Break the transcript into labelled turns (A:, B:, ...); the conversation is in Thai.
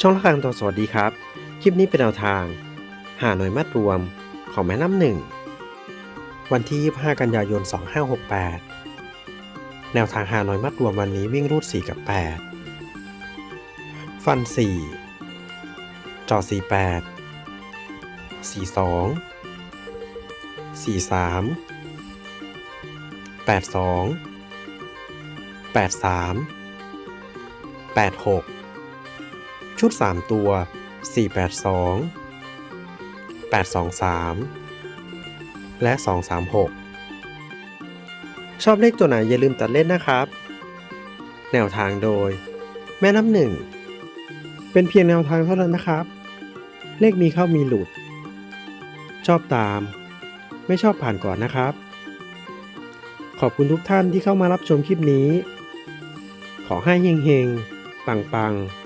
A: ช่องละครังตัวสวัสดีครับ คลิปนี้เป็นแนวทาง หาหน่วยมัดรวมของแม่น้ำหนึ่ง วันที่ 25 กันยายน 2568 แนวทางหาหน่วยมัดรวมวันนี้วิ่งรูด 4 กับ 8 ฟัน 4 จอ 48 42 43 82 83 86 ชุด 3 ตัว 482 823 และ 236 ชอบเลขตัวไหนอย่าลืมตัดเล่นนะครับ แนวทางโดย แม่น้ำหนึ่ง เป็นเพียงแนวทางเท่านั้นนะครับ เลขมีเข้ามีหลุด ชอบตาม ไม่ชอบผ่านก่อนนะครับ ขอบคุณทุกท่านที่เข้ามารับชมคลิปนี้ ขอให้เฮงๆ ปังๆ